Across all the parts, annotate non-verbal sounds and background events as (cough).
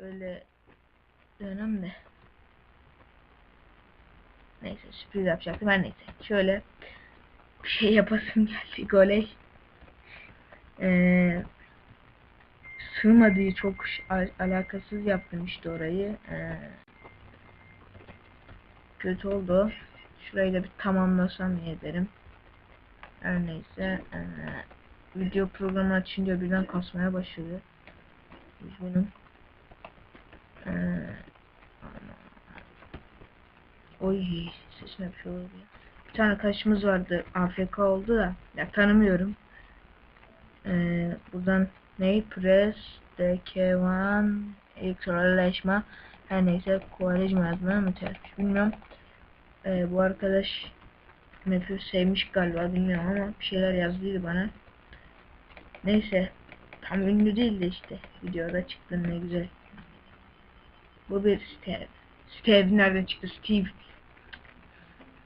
Şöyle dönem de. Neyse sürpriz yapacaktım. Her neyse. Şöyle bir şey yapasım geldi. Goley. Ee, sığmadığı çok al- alakasız yaptım işte orayı. Ee, kötü oldu. Şurayı da bir tamamlasam iyi ederim. Her neyse. ee, video programı açınca birden kasmaya başladı. Üzgünüm. Ee, ama- Oy sesime bir şey oldu ya. Bir tane arkadaşımız vardı. AFK oldu da. Ya tanımıyorum. Ee, buradan ne? Press, DK1, ekstraleşme. Her neyse koalizm yazmaya mı çalışmış bilmiyorum. Ee, bu arkadaş map'i sevmiş galiba bilmiyorum ama bir şeyler yazdıydı bana. Neyse. Tam ünlü değil de işte. Videoda çıktı ne güzel. Bu bir Steve. Steve nereden çıktı? Steve.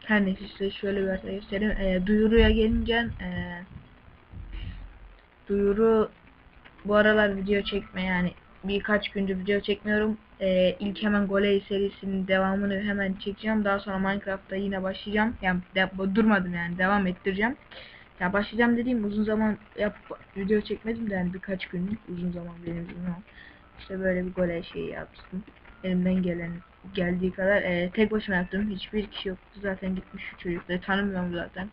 Her neyse size şöyle bir harita göstereyim. Ee, duyuruya gelince ee, duyuru bu aralar video çekme yani birkaç gündür video çekmiyorum. Ee, ilk hemen Goley serisinin devamını hemen çekeceğim. Daha sonra Minecraft'ta yine başlayacağım. Yani de, durmadım yani devam ettireceğim. Ya başlayacağım dediğim uzun zaman yap video çekmedim de yani birkaç günlük uzun zaman benim için. İşte böyle bir Goley şeyi yaptım. Elimden gelen geldiği kadar ee, tek başıma yaptım. Hiçbir kişi yoktu. Zaten gitmiş şu çocukları tanımıyorum zaten.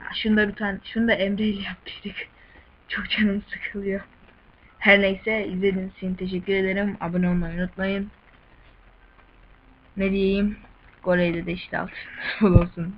Ya şunu da bir tane şunu da Emre ile yaptıydık. (laughs) Çok canım sıkılıyor. Her neyse izlediğiniz için teşekkür ederim. Abone olmayı unutmayın. Ne diyeyim? Gore'yle de işte altın (laughs) olsun.